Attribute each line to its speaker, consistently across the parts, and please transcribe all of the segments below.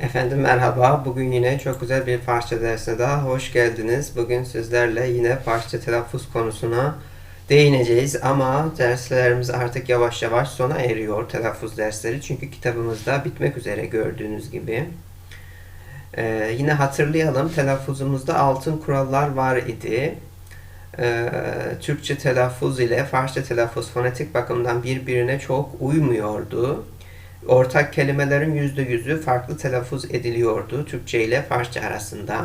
Speaker 1: Efendim merhaba. Bugün yine çok güzel bir Farsça dersine daha hoş geldiniz. Bugün sizlerle yine Farsça telaffuz konusuna değineceğiz ama derslerimiz artık yavaş yavaş sona eriyor telaffuz dersleri. Çünkü kitabımız da bitmek üzere gördüğünüz gibi. Ee, yine hatırlayalım telaffuzumuzda altın kurallar var idi. Ee, Türkçe telaffuz ile Farsça telaffuz fonetik bakımdan birbirine çok uymuyordu ortak kelimelerin yüzde yüzü farklı telaffuz ediliyordu Türkçe ile Farsça arasında.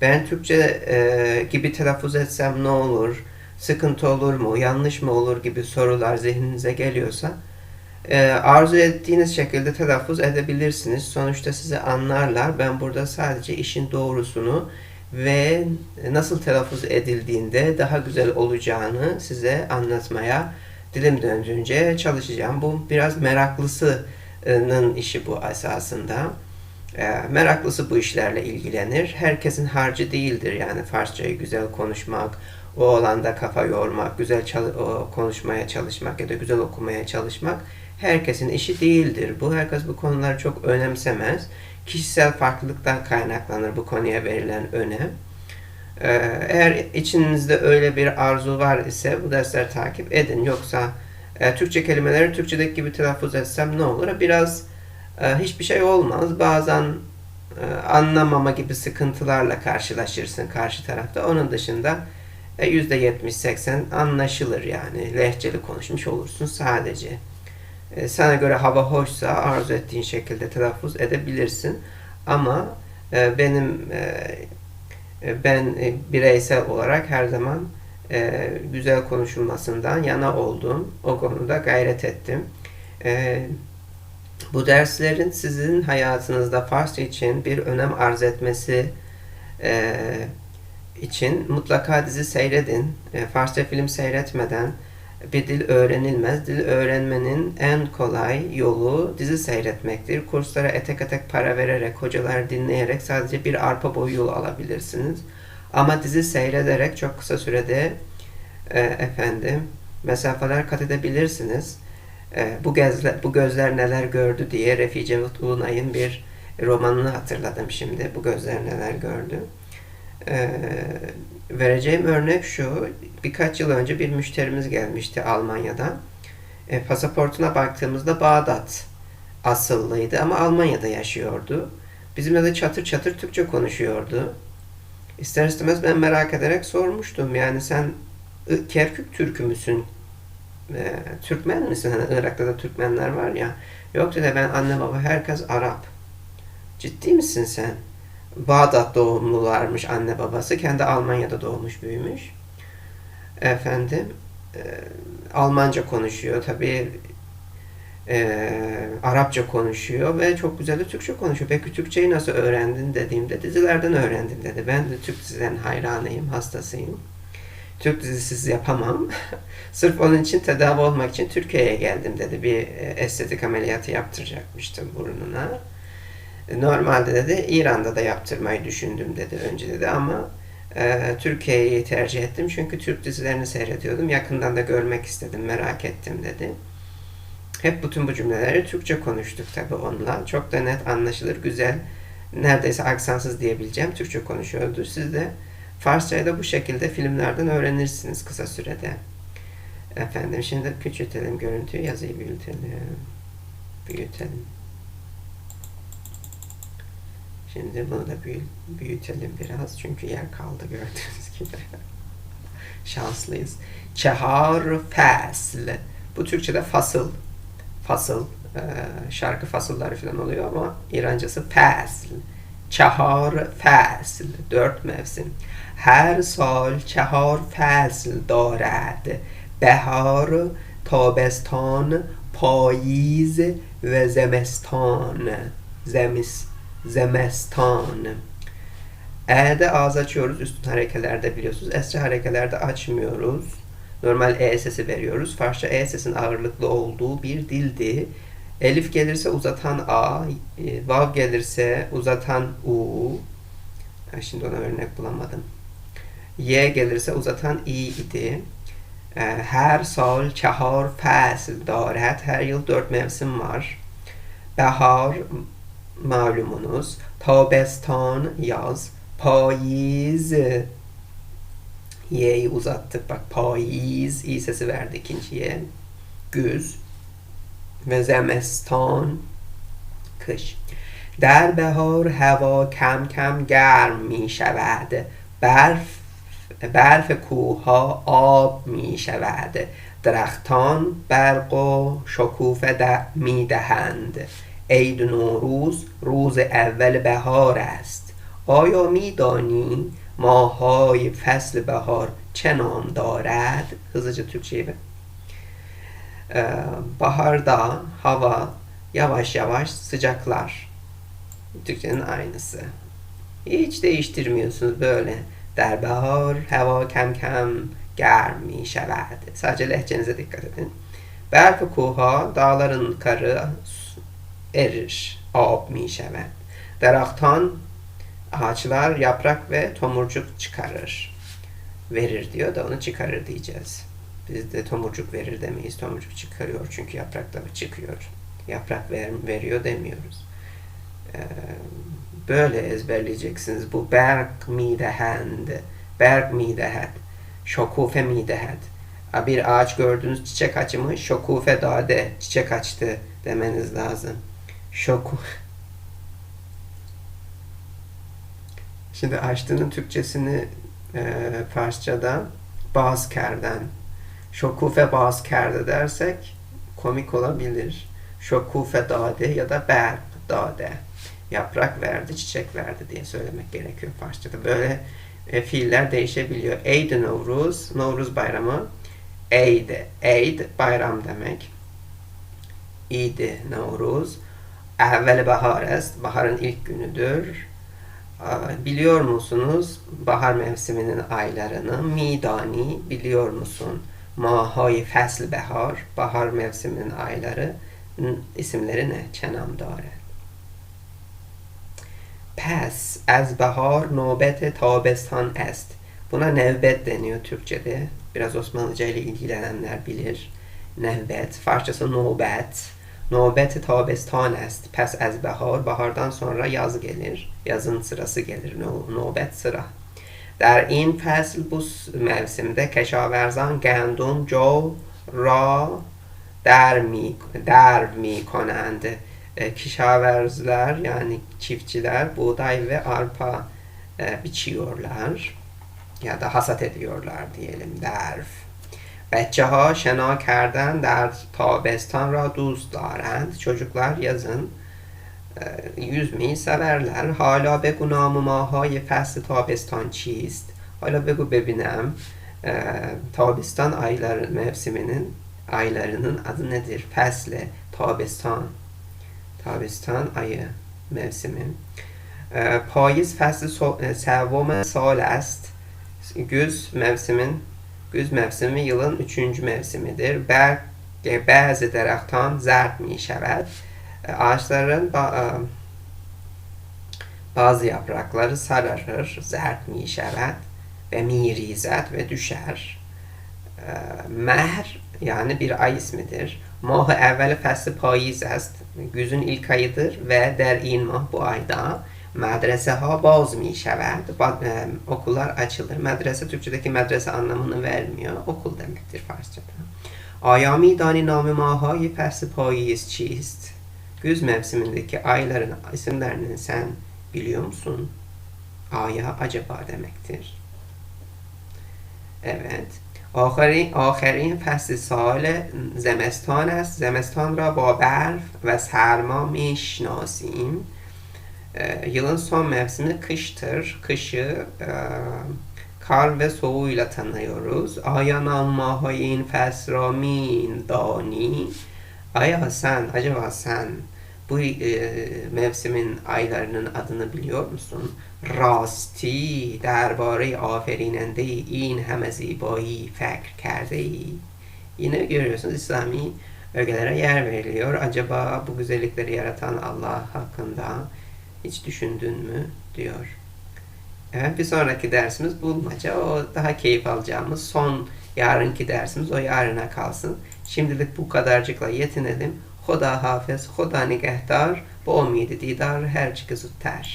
Speaker 1: Ben Türkçe e, gibi telaffuz etsem ne olur, sıkıntı olur mu, yanlış mı olur gibi sorular zihninize geliyorsa e, arzu ettiğiniz şekilde telaffuz edebilirsiniz. Sonuçta sizi anlarlar. Ben burada sadece işin doğrusunu ve nasıl telaffuz edildiğinde daha güzel olacağını size anlatmaya dilim döndüğünce çalışacağım. Bu biraz meraklısı nın işi bu esasında. E, meraklısı bu işlerle ilgilenir. Herkesin harcı değildir yani Farsçayı güzel konuşmak, o alanda kafa yormak, güzel çal- konuşmaya çalışmak ya da güzel okumaya çalışmak herkesin işi değildir. Bu herkes bu konuları çok önemsemez. Kişisel farklılıktan kaynaklanır bu konuya verilen önem. Ee, eğer içinizde öyle bir arzu var ise bu dersleri takip edin. Yoksa e, Türkçe kelimeleri Türkçedeki gibi telaffuz etsem ne olur? Biraz e, hiçbir şey olmaz. Bazen e, anlamama gibi sıkıntılarla karşılaşırsın karşı tarafta. Onun dışında e, %70-80 anlaşılır yani. Lehçeli konuşmuş olursun sadece. E, sana göre hava hoşsa arzu ettiğin şekilde telaffuz edebilirsin. Ama e, benim e, e ben e, bireysel olarak her zaman e, güzel konuşulmasından yana oldum. O konuda gayret ettim. E, bu derslerin sizin hayatınızda Farsça için bir önem arz etmesi e, için mutlaka dizi seyredin. E, Farsça film seyretmeden bir dil öğrenilmez. Dil öğrenmenin en kolay yolu dizi seyretmektir. Kurslara etek etek para vererek, hocalar dinleyerek sadece bir arpa boyu yol alabilirsiniz. Ama dizi seyrederek çok kısa sürede e, efendim mesafeler kat edebilirsiniz. E, bu, gözler, bu gözler neler gördü diye Refi Cevdet Ulunay'ın bir romanını hatırladım şimdi. Bu gözler neler gördü. E, vereceğim örnek şu. Birkaç yıl önce bir müşterimiz gelmişti Almanya'da. E, pasaportuna baktığımızda Bağdat asıllıydı ama Almanya'da yaşıyordu. Bizimle de çatır çatır Türkçe konuşuyordu. İster istemez ben merak ederek sormuştum. Yani sen Kerkük Türkü müsün? E, Türkmen misin? Hani Irak'ta da Türkmenler var ya. Yok dedi ben anne baba herkes Arap. Ciddi misin sen? Bağdat doğumlularmış anne babası. Kendi Almanya'da doğmuş büyümüş. Efendim e, Almanca konuşuyor. Tabii e, Arapça konuşuyor ve çok güzel de Türkçe konuşuyor. Peki Türkçeyi nasıl öğrendin dediğimde dizilerden öğrendim dedi. Ben de Türk dizilerin hayranıyım, hastasıyım. Türk dizisiz yapamam. Sırf onun için tedavi olmak için Türkiye'ye geldim dedi. Bir e, estetik ameliyatı yaptıracakmıştım burnuna. Normalde dedi İran'da da yaptırmayı düşündüm dedi önce dedi ama e, Türkiye'yi tercih ettim çünkü Türk dizilerini seyrediyordum. Yakından da görmek istedim, merak ettim dedi. Hep bütün bu cümleleri Türkçe konuştuk tabi onunla. Çok da net anlaşılır, güzel, neredeyse aksansız diyebileceğim Türkçe konuşuyordu. Siz de Farsçayı da bu şekilde filmlerden öğrenirsiniz kısa sürede. Efendim şimdi küçültelim görüntüyü, yazıyı büyütelim. Büyütelim. Şimdi bunu da büyütelim biraz çünkü yer kaldı gördüğünüz gibi. Şanslıyız. Çehar fasl. Bu Türkçe'de fasıl. Fasıl. şarkı fasılları falan oluyor ama İrancası fasl. Çehar fasl. Dört mevsim. هر سال چهار فصل دارد بهار تابستان پاییز و زمستان زمس زمستان E'de ağız açıyoruz üstün harekelerde biliyorsunuz. Esre harekelerde açmıyoruz. Normal E sesi veriyoruz. Farsça E sesin ağırlıklı olduğu bir dildi. Elif gelirse uzatan A, e, Vav gelirse uzatan U. şimdi ona örnek bulamadım. Y gelirse uzatan i idi. Her sal çahar fasl daret. Her yıl dört mevsim var. Bahar malumunuz. Tabestan yaz. Payiz Y'yi uzattık. Bak payiz i sesi verdi ikinciye. Güz ve zemestan kış. در بهار هوا کم کم گرم می شود. برف برف کوه آب می شود. درختان برق و شکوفه می دهند. عید نوروز روز اول بهار است. آیا می دانی ماهای فصل بهار چه نام دارد؟ Türkçe'ye bir. Ee, baharda hava yavaş yavaş sıcaklar. Türkçenin aynısı. Hiç değiştirmiyorsunuz böyle. Der bahar hava kem kem germ mi şevad. Sadece lehçenize dikkat edin. Berf kuha dağların karı erir. Ab mi şevad. Deraktan ağaçlar yaprak ve tomurcuk çıkarır. Verir diyor da onu çıkarır diyeceğiz. Biz de tomurcuk verir demeyiz. Tomurcuk çıkarıyor çünkü yaprakları çıkıyor. Yaprak ver, veriyor demiyoruz. Ee, böyle ezberleyeceksiniz. Bu berg midehend, berg midehet, şokufe midehet. Bir ağaç gördünüz çiçek açımı, şokufe dade, çiçek açtı demeniz lazım. Şoku. Şimdi açtığının Türkçesini e, Farsçada bazkerden, şokufe bazkerde dersek komik olabilir. Şokufe dade ya da berg dade yaprak verdi, çiçek verdi diye söylemek gerekiyor Farsçada. Böyle e, fiiller değişebiliyor. Eid Novruz, Novruz bayramı. Eid, Eid bayram demek. Eid Novruz. Evvel bahar est, baharın ilk günüdür. Biliyor musunuz bahar mevsiminin aylarını? Midani biliyor musun? Mahay fesl bahar, bahar mevsiminin ayları isimleri ne? Çenam dare. Pes az bahar nöbet tabestan est. Buna nevbet deniyor Türkçe'de. Biraz Osmanlıca ile ilgilenenler bilir. Nevbet, Farsçası nöbet. Nöbet tabestan est. Pes az bahar, bahardan sonra yaz gelir. Yazın sırası gelir. Nöbet sıra. در این فصل bu mevsimde keşaverzan gandum جو را در می, در می کنند e, kişaverzler yani çiftçiler buğday ve arpa e, biçiyorlar ya da hasat ediyorlar diyelim derf. بچه ها شنا کردن در تابستان را دوست دارند. Çocuklar yazın e, yüzmeyi severler. Hala begu namı mahay fasl tabistan çiist. Hala begu bebinem e, tabistan ayları mevsiminin aylarının adı nedir? Fasle, tabistan. تابستان ayı mevsimi. Payız faslı sevvome sal است. Güz mevsimin güz mevsimi yılın üçüncü mevsimidir. Berk bazı deraktan zert mi şevet. E, ağaçların e, bazı yaprakları sararır, zert mişevet ve mirizet ve düşer. E, Mehr yani bir ay ismidir. Mah evveli fesli payiz est. Güzün ilk ayıdır ve der in mah bu ayda medrese ha baz mi şevet. Okullar açılır. Medrese Türkçedeki medrese anlamını vermiyor. Okul demektir Farsçada. Ayami dani namı mahayi fesli payiz çiist. Güz mevsimindeki ayların isimlerini sen biliyor musun? Aya acaba demektir. Evet. آخرین, آخرین فصل سال زمستان است زمستان را با برف و سرما میشناسیم yılın son mevsimi kıştır. Kışı e, kar ve soğuğuyla tanıyoruz. Aya namahayin fesramin dani. Aya sen, acaba sen bu e, mevsimin aylarının adını biliyor musun? راستی درباره آفریننده این همه زیبایی فکر کرده ای Yine görüyorsunuz İslami ögelere yer veriliyor. Acaba bu güzellikleri yaratan Allah hakkında hiç düşündün mü diyor. Evet bir sonraki dersimiz bulmaca. O daha keyif alacağımız son yarınki dersimiz o yarına kalsın. Şimdilik bu kadarcıkla yetinelim. Hoda hafız, hoda nigehtar, bu 17 didar her çıkı zütter.